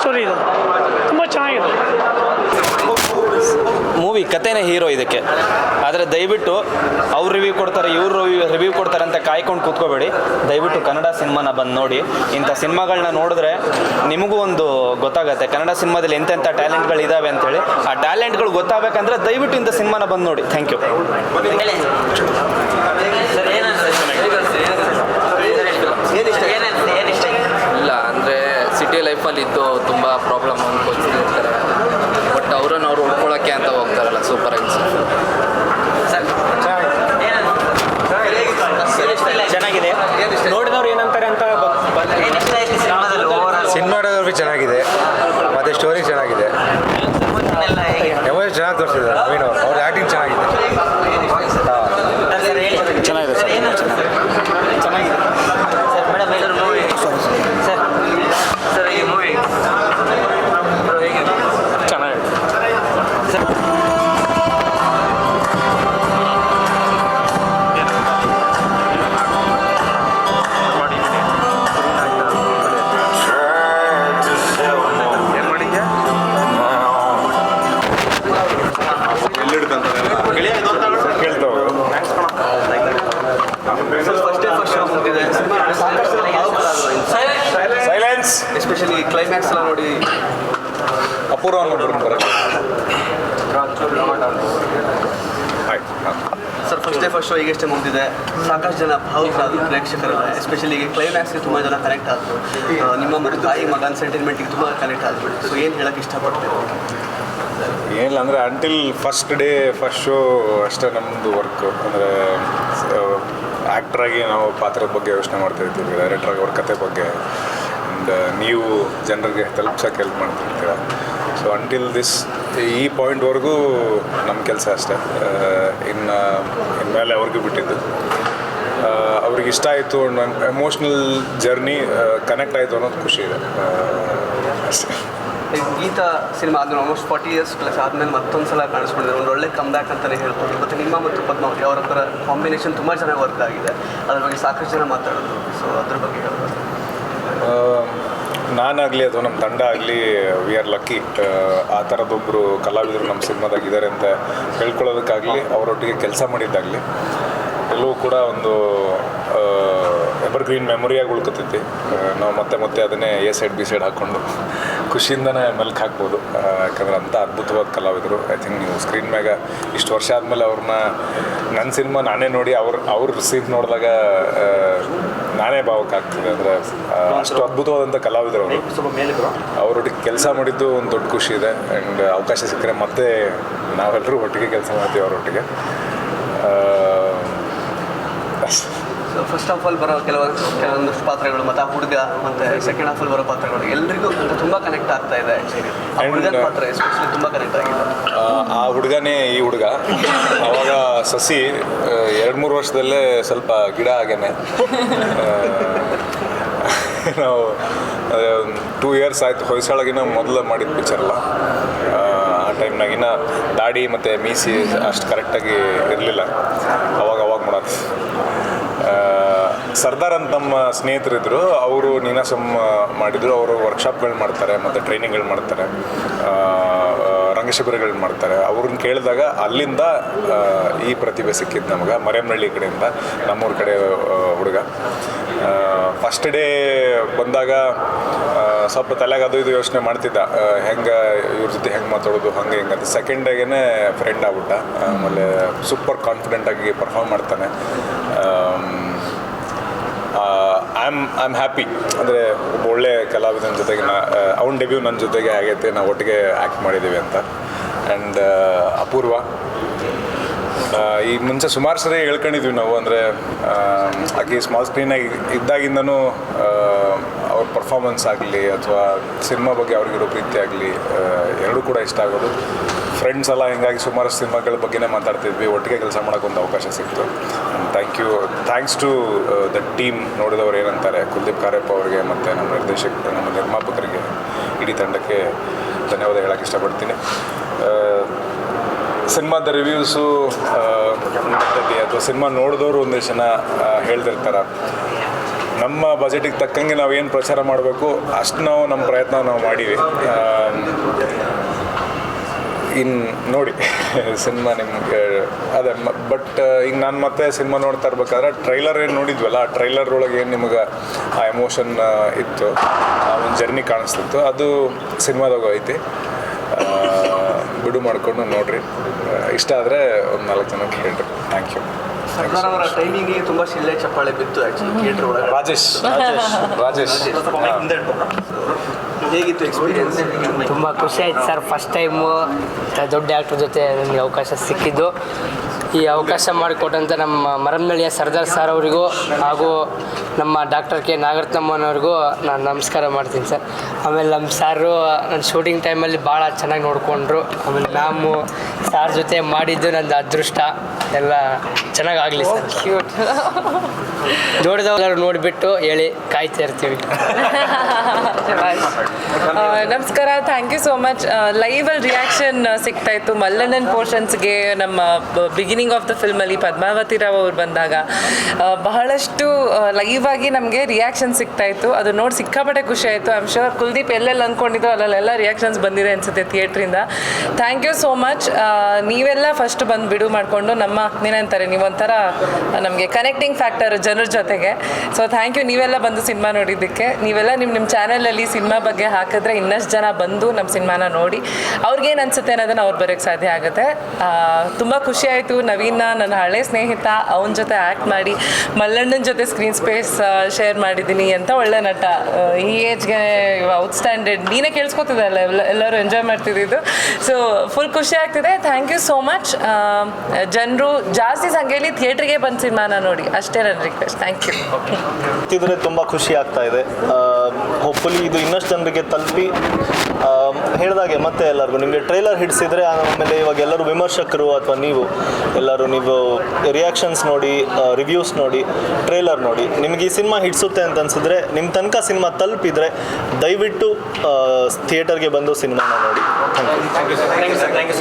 Story ಇದು ತುಂಬ ಚೆನ್ನಾಗಿದೆ. ಮೂವಿ ಕತೆನೇ ಹೀರೋ ಇದಕ್ಕೆ. ಆದರೆ ದಯವಿಟ್ಟು ಅವ್ರು ರಿವ್ಯೂ ಕೊಡ್ತಾರೆ, ಇವ್ರು ರಿವ್ಯೂ ರಿವ್ಯೂ ಕೊಡ್ತಾರೆ ಅಂತ ಕಾಯ್ಕೊಂಡು ಕೂತ್ಕೋಬೇಡಿ. ದಯವಿಟ್ಟು ಕನ್ನಡ ಸಿನಿಮಾನ ಬಂದು ನೋಡಿ. ಇಂಥ ಸಿನಿಮಾಗಳನ್ನ ನೋಡಿದ್ರೆ ನಿಮಗೂ ಒಂದು ಗೊತ್ತಾಗುತ್ತೆ. ಕನ್ನಡ ಸಿನಿಮಾದಲ್ಲಿ ಎಂತೆಂಥ ಟ್ಯಾಲೆಂಟ್ಗಳು ಇದ್ದಾವೆ ಅಂತೇಳಿ ಆ ಟ್ಯಾಲೆಂಟ್ಗಳು ಗೊತ್ತಾಗಬೇಕಂದ್ರೆ ದಯವಿಟ್ಟು ಇಂಥ ಸಿನಿಮಾನ ಬಂದು ನೋಡಿ. Thank you. ನೋಡಿ. ಅಪೂರ್ವ ನೋಡಿ sir first day first show ಈಗಷ್ಟೇ ಮುಗಿದಿದೆ ಸಾಕಷ್ಟು ಜನ ಭಾವುಕರಾದ್ರು ಪ್ರೇಕ್ಷಕರೆಲ್ಲ ಎಸ್ಪೆಷಲಿ ಈಗ ಕ್ಲೈಮ್ಯಾಕ್ಸ್ಗೆ ತುಂಬ ಜನ ಕನೆಕ್ಟ್ ಆದರು. ನಿಮ್ಮ ಮತ್ತು ತಾಯಿ ಮಗನ ಸೆಂಟಿಮೆಂಟಿಗೆ ತುಂಬ ಕನೆಕ್ಟ್ ಆದರು. ಸೊ ಏನು ಹೇಳಕ್ಕೆ ಇಷ್ಟಪಡ್ತೀವಿ ಏನಿಲ್ಲ ಅಂದರೆ until first day first show ಅಷ್ಟೇ ನಮ್ಮದು ವರ್ಕ್ ಅಂದರೆ ಆ್ಯಕ್ಟ್ರಾಗಿ ನಾವು ಪಾತ್ರದ ಬಗ್ಗೆ ಯೋಚನೆ ಮಾಡ್ತಾ ಇರ್ತೀವಿ ಡೈರೆಕ್ಟ್ರಾಗಿ ಅವ್ರ ಕತೆ ಬಗ್ಗೆ. ಆ್ಯಂಡ್ ನೀವು ಜನರಿಗೆ ತಲುಪ್ಸೋಕೆ ಹೆಲ್ಪ್ ಮಾಡ್ತಿರ್ತೀರ? ಸೊ ಅಂಟಿಲ್ ದಿಸ್ ಈ ಪಾಯಿಂಟ್ವರೆಗೂ ನಮ್ಮ ಕೆಲಸ ಅಷ್ಟೇ. ಇನ್ನು ಇನ್ಮೇಲೆ ಅವ್ರಿಗೂ ಬಿಟ್ಟಿದ್ದು. ಅವ್ರಿಗೆ ಇಷ್ಟ ಆಯಿತು ಎಮೋಷ್ನಲ್ ಜರ್ನಿ ಕನೆಕ್ಟ್ ಆಯಿತು ಅನ್ನೋದು ಖುಷಿ ಇದೆ. ಅಷ್ಟೇ. ಗೀತಾ ಸಿನಿಮಾ ಆದ್ಮೇಲೆ ಆಲ್ಮೋಸ್ಟ್ ಫಾರ್ಟಿ ಇಯರ್ಸ್ ಪ್ಲಸ್ ಆದಮೇಲೆ ಮತ್ತೊಂದು ಸಲ ಒಂದು ಒಳ್ಳೆ ಕಮ್ ಬ್ಯಾಕ್ ಅಂತಲೇ ಹೇಳ್ಬೋದು. ಮತ್ತು ನಿಮ್ಮ ಮತ್ತು ಪದ್ಮಾವತಿ, ಅವರ ಹತ್ರ ಕಾಂಬಿನೇಷನ್ ತುಂಬ ಚೆನ್ನಾಗಿ ವರ್ಕ್ ಆಗಿದೆ. ಅದ್ರ ಬಗ್ಗೆ ಸಾಕಷ್ಟು ಜನ ಮಾತಾಡೋದು ಸೊ ಅದ್ರ ಬಗ್ಗೆ ನಾನಾಗಲಿ ಅಥವಾ ನಮ್ಮ ತಂಡ ಆಗಲಿ ವಿ ಆರ್ ಲಕ್ಕಿ ಆ ಥರದೊಬ್ಬರು ಕಲಾವಿದರು ನಮ್ಮ ಸಿನಿಮಾದಾಗ ಇದ್ದಾರೆ ಅಂತ ಹೇಳ್ಕೊಳ್ಳೋದಕ್ಕಾಗಲಿ, ಅವರೊಟ್ಟಿಗೆ ಕೆಲಸ ಮಾಡಿದ್ದಾಗಲಿ ಎಲ್ಲವೂ ಕೂಡ ಒಂದು ಎವರ್ಗ್ರೀನ್ ಮೆಮೊರಿಯಾಗಿ ಉಳ್ಕೊತೈತಿ ನಾವು ಮತ್ತೆ ಮತ್ತೆ ಅದನ್ನೇ ಎ ಸೈಡ್ ಬಿ ಸೈಡ್ ಹಾಕ್ಕೊಂಡು ಖುಷಿಯಿಂದನೇ ಮೆಲ್ಕ್ ಹಾಕ್ಬೋದು. ಯಾಕಂದ್ರೆ ಅಂಥ ಅದ್ಭುತವಾದ ಕಲಾವಿದರು. ಐ ಥಿಂಕ್ ನೀವು ಸ್ಕ್ರೀನ್ ಮ್ಯಾಗ ಇಷ್ಟು ವರ್ಷ ಆದಮೇಲೆ ಅವ್ರನ್ನ ನನ್ನ ಸಿನಿಮಾ ನಾನೇ ನೋಡಿ ಅವ್ರ ಅವ್ರ ಸೀನ್ ನೋಡಿದಾಗ ನಾನೇ ಭಾವಕ್ಕೆ ಆಗ್ತದೆ. ಅಂದರೆ ಅಷ್ಟು ಅದ್ಭುತವಾದಂಥ ಕಲಾವಿದರು ಅವರು. ಅವರೊಟ್ಟಿಗೆ ಕೆಲಸ ಮಾಡಿದ್ದು ಒಂದು ದೊಡ್ಡ ಖುಷಿ ಇದೆ. ಆ್ಯಂಡ್ ಅವಕಾಶ ಸಿಕ್ಕರೆ ಮತ್ತೆ ನಾವೆಲ್ಲರೂ ಒಟ್ಟಿಗೆ ಕೆಲಸ ಮಾಡ್ತೀವಿ ಅವರೊಟ್ಟಿಗೆ ಅಷ್ಟೇ. ಸೊ ಫಸ್ಟ್ ಆಲ್ ಬರೋ ಕೆಲವೊಂದು ಕೆಲವೊಂದಷ್ಟು ಪಾತ್ರಗಳು ಮತ್ತು ಆ ಹುಡುಗ ಮತ್ತು ಸೆಕೆಂಡ್ ಹಾಫಲ್ಲಿ ಬರೋ ಪಾತ್ರಗಳು ಎಲ್ರಿಗೂ ತುಂಬ ಕನೆಕ್ಟ್ ಆಗ್ತಾ ಇದೆ ಆ ಹುಡುಗನ ಪಾತ್ರ ಎಸ್ಪೆಷಲಿ ತುಂಬ ಕನೆಕ್ಟ್ ಆಗಿದೆ ಆ, ಹುಡುಗನೇ ಈ ಹುಡುಗ. ಅವಾಗ ಸಸಿ ಎರಡು ಮೂರು ವರ್ಷದಲ್ಲೇ ಸ್ವಲ್ಪ ಗಿಡ ಆಗೇನೆ ನಾವು ಟೂ ಇಯರ್ಸ್ ಆಯ್ತು ಹೊಯ್ಸಳಗಿನ ಮೊದಲು ಮಾಡಿದ ಪಿಕ್ಚರಲ್ಲ ಆ ಟೈಮ್ನಾಗಿನ ದಾಡಿ ಮತ್ತು ಮೀಸಿ ಅಷ್ಟು ಕರೆಕ್ಟಾಗಿ ಇರಲಿಲ್ಲ. ಅವಾಗ ಅವಾಗ ಮಾಡೋದು. ಸರ್ದಾರ್ ಅಂತ ನಮ್ಮ ಸ್ನೇಹಿತರಿದ್ದರು ಅವರು ನೀನಾಸಮ್ ಮಾಡಿದ್ರು. ಅವರು ವರ್ಕ್ಶಾಪ್ಗಳು ಮಾಡ್ತಾರೆ, ಮತ್ತು ಟ್ರೈನಿಂಗ್ಗಳು ಮಾಡ್ತಾರೆ ರಂಗಶಿಬಿರಗಳು ಮಾಡ್ತಾರೆ. ಅವ್ರನ್ನ ಕೇಳಿದಾಗ ಅಲ್ಲಿಂದ ಈ ಪ್ರತಿಭೆ ಸಿಕ್ಕಿದ್ದು ನಮಗೆ ಮರೆಮನಹಳ್ಳಿ ಕಡೆಯಿಂದ, ನಮ್ಮೂರ ಕಡೆ ಹುಡುಗ. ಫಸ್ಟ್ ಡೇ ಬಂದಾಗ ಸ್ವಲ್ಪ ತಲೆಗೆ ಅದು ಇದು ಯೋಚನೆ ಮಾಡ್ತಿದ್ದ. ಹೆಂಗೆ, ಇವ್ರ ಜೊತೆ ಹೆಂಗೆ ಮಾತಾಡೋದು, ಹಂಗೆ ಹಿಂಗೆ ಅಂತ. ಸೆಕೆಂಡ್ ಡೇಗೆ ಫ್ರೆಂಡ್ ಆಗ್ಬಿಟ್ಟ. ಆಮೇಲೆ ಸೂಪರ್ ಕಾನ್ಫಿಡೆಂಟಾಗಿ ಪರ್ಫಾರ್ಮ್ ಮಾಡ್ತಾನೆ. ಆಮ್ ಐ ಆಮ್ ಹ್ಯಾಪಿ ಅಂದರೆ ಒಬ್ಬ ಒಳ್ಳೆ ಕಲಾವಿದನ ಜೊತೆಗೆ ನಾ ಅವನ ಡೆಬ್ಯೂ ನನ್ನ ಜೊತೆಗೆ ಆಗೈತೆ, ನಾವು ಒಟ್ಟಿಗೆ ಆ್ಯಕ್ಟ್ ಮಾಡಿದ್ದೀವಿ ಅಂತ. ಆ್ಯಂಡ್ ಅಪೂರ್ವ. ಈ ಮುಂಚೆ ಸುಮಾರು ಸರಿ ಹೇಳ್ಕೊಂಡಿದ್ವಿ ನಾವು, ಅಂದರೆ ಆಕೆ ಸ್ಮಾಲ್ ಸ್ಕ್ರೀನಾಗಿ ಇದ್ದಾಗಿಂದನೂ ಅವ್ರ ಪರ್ಫಾರ್ಮೆನ್ಸ್ ಆಗಲಿ, ಅಥವಾ ಸಿನಿಮಾ ಬಗ್ಗೆ ಅವ್ರಿಗಿರೋ ಪ್ರೀತಿ ಆಗಲಿ ಎರಡೂ ಕೂಡ ಇಷ್ಟ ಆಗೋದು. ಫ್ರೆಂಡ್ಸ್ ಎಲ್ಲ ಹಿಂಗಾಗಿ ಸುಮಾರು ಸಿನಿಮಾಗಳ ಬಗ್ಗೆನೇ ಮಾತಾಡ್ತಿದ್ವಿ. ಒಟ್ಟಿಗೆ ಕೆಲಸ ಮಾಡೋಕ್ಕೊಂದು ಅವಕಾಶ ಸಿಕ್ತು thank you thanks to the team ನೋಡಿದವರು ಏನಂತಾರೆ ಕುಲ್ದೀಪ್ ಕಾರ್ಯಪ್ಪ ಅವರಿಗೆ ಮತ್ತು ನಮ್ಮ ನಿರ್ದೇಶಕ ನಮ್ಮ ನಿರ್ಮಾಪಕರಿಗೆ ಇಡೀ ತಂಡಕ್ಕೆ ಧನ್ಯವಾದ ಹೇಳೋಕ್ಕೆ ಇಷ್ಟಪಡ್ತೀನಿ. ಆ, ಸಿನಿಮಾದ ರಿವ್ಯೂಸು ಅಥವಾ ಸಿನಿಮಾ ನೋಡಿದವರು ಒಂದಿಷ್ಟು ಜನ ಹೇಳ್ತಿರ್ತಾರೆ. ನಮ್ಮ ಬಜೆಟಿಗೆ ತಕ್ಕಂಗೆ ನಾವು ಏನು ಪ್ರಚಾರ ಮಾಡಬೇಕು ಅಷ್ಟು ನಾವು ನಮ್ಮ ಪ್ರಯತ್ನ ನಾವು ಮಾಡೀವಿ. ಇನ್ನು ನೋಡಿ, ಸಿನಿಮಾ ನಿಮ್ಗೆ, ಅದೇ ಬಟ್ ಈಗ ನಾನು ಮತ್ತೆ ಸಿನಿಮಾ ನೋಡ್ತಾ ಇರ್ಬೇಕಾದ್ರೆ ಟ್ರೈಲರ್ ಏನು ನೋಡಿದ್ವಲ್ಲ, ಆ ಟ್ರೈಲರ್ ಒಳಗೆ ಏನು ನಿಮಗೆ ಆ ಎಮೋಷನ್ ಇತ್ತು? ಆ ಒಂದು ಜರ್ನಿ ಕಾಣಿಸ್ತಿತ್ತು. ಅದು ಸಿನಿಮಾದಾಗ ಐತಿ. ಬಿಡು ಮಾಡಿಕೊಂಡು ನೋಡ್ರಿ. ಇಷ್ಟ ಆದರೆ ಒಂದು ನಾಲ್ಕು ಜನಕ್ಕೆ ಹೇಳ್ರಿ. ಥ್ಯಾಂಕ್ ಯು ಸರ್ದಾರ್ ಅವರ ಟೈಮಿಂಗಿಗೆ ತುಂಬ ಶಿಳ್ಳೆ ಚಪ್ಪಾಳೆ ಬಿತ್ತು ಆ್ಯಕ್ಚುಲಿ ಥಿಯೇಟರ್ ಒಳಗೆ ರಾಜೇಶ್ ರಾಜೇಶ್ ಹೇಗಿತ್ತು ಎಕ್ಸ್ಪೀರಿಯನ್ಸ್ ತುಂಬ ಖುಷಿ ಆಯ್ತು ಸರ್. ಫಸ್ಟ್ ಟೈಮು ದೊಡ್ಡ ಆ್ಯಕ್ಟ್ರ್ ಜೊತೆ ನನಗೆ ಅವಕಾಶ ಸಿಕ್ಕಿದ್ದು. ಈ ಅವಕಾಶ ಮಾಡಿಕೊಟ್ಟಂಥ ನಮ್ಮ ಮರಮ್ನಳ್ಳಿಯ ಸರ್ದಾರ್ ಸರ್ ಅವರಿಗೂ ಹಾಗೂ ನಮ್ಮ ಡಾಕ್ಟರ್ ಕೆ ನಾಗರತ್ನಮ್ಮನವ್ರಿಗೂ ನಾನು ನಮಸ್ಕಾರ ಮಾಡ್ತೀನಿ ಸರ್. ಆಮೇಲೆ ನಮ್ಮ ಸಾರು ನನ್ನ ಶೂಟಿಂಗ್ ಟೈಮಲ್ಲಿ ಭಾಳ ಚೆನ್ನಾಗಿ ನೋಡಿಕೊಂಡ್ರು. ಆಮೇಲೆ ನಾವು ಸಾರ್ ಜೊತೆ ಮಾಡಿದ್ದು ನಂದು ಅದೃಷ್ಟ. ಎಲ್ಲ ಚೆನ್ನಾಗಾಗಲಿ ಸರ್. ಕ್ಯೂಟ್ ನೋಡಿಬಿಟ್ಟು ಹೇಳಿ ಕಾಯ್ತಾ ಇರ್ತೀವಿ. ನಮಸ್ಕಾರ. Thank you so much live ಅಲ್ಲಿ ರಿಯಾಕ್ಷನ್ ಸಿಗ್ತಾ ಇತ್ತು. ಮಲ್ಲಣ್ಣನ್ ಪೋರ್ಷನ್ಸ್ಗೆ ನಮ್ಮ ಬಿಗಿನಿಂಗ್ ಆಫ್ ದ ಫಿಲ್ಮಲ್ಲಿ ಪದ್ಮಾವತಿ ರಾವ್ ಅವ್ರು ಬಂದಾಗ ಬಹಳಷ್ಟು ಲೈವ್ ಆಗಿ ನಮಗೆ ರಿಯಾಕ್ಷನ್ ಸಿಗ್ತಾ ಇತ್ತು. ಅದು ನೋಡಿ ಸಿಕ್ಕಾಪಟ್ಟೆ ಖುಷಿ ಆಯಿತು. ಐಮ್ ಶೋರ್ ಕುಲ್ದೀಪ್ ಎಲ್ಲೆಲ್ಲಿ ಅಂದ್ಕೊಂಡಿದ್ದು ಅಲ್ಲೆಲ್ಲ ರಿಯಾಕ್ಷನ್ಸ್ ಬಂದಿದೆ ಅನಿಸುತ್ತೆ ಥಿಯೇಟ್ರಿಂದ ಥ್ಯಾಂಕ್ ಯು ಸೋ ಮಚ್ ನೀವೆಲ್ಲ ಫಸ್ಟ್ ಬಂದು ಬಿಡು ಮಾಡಿಕೊಂಡು ನಮ್ಮ ಏನಂತಾರೆ ನೀವೊಂಥರ ನಮಗೆ ಕನೆಕ್ಟಿಂಗ್ ಫ್ಯಾಕ್ಟರ್ ಜನರ ಜೊತೆಗೆ. ಸೊ ಥ್ಯಾಂಕ್ ಯು ನೀವೆಲ್ಲ ಬಂದು ಸಿನಿಮಾ ನೋಡಿದ್ದಕ್ಕೆ. ನೀವೆಲ್ಲ ನಿಮ್ಮ ನಿಮ್ಮ ಚಾನಲಲ್ಲಿ ಸಿನಿಮಾ ಬಗ್ಗೆ ಹಾಕಿದ್ರೆ ಇನ್ನಷ್ಟು ಜನ ಬಂದು ನಮ್ಮ ಸಿನಿಮಾನ ನೋಡಿ ಅವ್ರಿಗೇನು ಅನಿಸುತ್ತೆ ಅನ್ನೋದನ್ನು ಅವ್ರು ಬರೋಕ್ಕೆ ಸಾಧ್ಯ ಆಗುತ್ತೆ. ತುಂಬ ಖುಷಿ ಆಯಿತು. ನವೀನ, ನನ್ನ ಹಳೆ ಸ್ನೇಹಿತ, ಅವನ ಜೊತೆ ಆ್ಯಕ್ಟ್ ಮಾಡಿ, ಮಲ್ಲಣ್ಣನ ಜೊತೆ ಸ್ಕ್ರೀನ್ ಸ್ಪೇಸ್ ಶೇರ್ ಮಾಡಿದ್ದೀನಿ ಅಂತ ಒಳ್ಳೆ ನಟ. ಈ ಏಜ್ಗೆ ಔಟ್ಸ್ಟ್ಯಾಂಡೆಡ್ ನೀನೇ ಕೇಳಿಸ್ಕೊತಿದ್ದೆ ಅಲ್ಲ, ಎಲ್ಲ, ಎಲ್ಲರೂ ಎಂಜಾಯ್ ಮಾಡ್ತಿದ್ದಿದ್ದು. ಸೊ ಫುಲ್ ಖುಷಿ ಆಗ್ತಿದೆ. ಥ್ಯಾಂಕ್ ಯು ಸೋ ಮಚ್ ಜನರು ಜಾಸ್ತಿ ಸಂಖ್ಯೆಯಲ್ಲಿ ಥಿಯೇಟ್ರಿಗೆ ಬಂದು ಸಿನಿಮಾನ ನೋಡಿ. ಅಷ್ಟೇ ನನ್ನ ರಿಕ್ವೆಸ್ಟ್ ಥ್ಯಾಂಕ್ ಯು ಇದ್ರೆ ತುಂಬ ಖುಷಿ ಆಗ್ತಾ ಇದೆ. ಇದು ಇನ್ನಷ್ಟು ಜನರಿಗೆ ತಲುಪಿ ಹೇಳಿದಾಗೆ ಮತ್ತೆ ಎಲ್ಲರಿಗೂ. ನಿಮಗೆ ಟ್ರೈಲರ್ ಹಿಡಿಸಿದ್ರೆ ಆಮೇಲೆ ಇವಾಗ ಎಲ್ಲರೂ ವಿಮರ್ಶಕರು ಅಥವಾ ನೀವು, ಎಲ್ಲರೂ ನೀವು ರಿಯಾಕ್ಷನ್ಸ್ ನೋಡಿ ರಿವ್ಯೂಸ್ ನೋಡಿ ಟ್ರೈಲರ್ ನೋಡಿ. ನಿಮಗೆ ಈ ಸಿನಿಮಾ ಹಿಡಿಸುತ್ತೆ ಅಂತ ಅನ್ಸಿದ್ರೆ ನಿಮ್ಮ ತನಕ ಸಿನಿಮಾ ತಲುಪಿದ್ರೆ, ದಯವಿಟ್ಟು ಥಿಯೇಟರ್ಗೆ ಬಂದು ಸಿನಿಮಾನ ನೋಡಿ. Thank you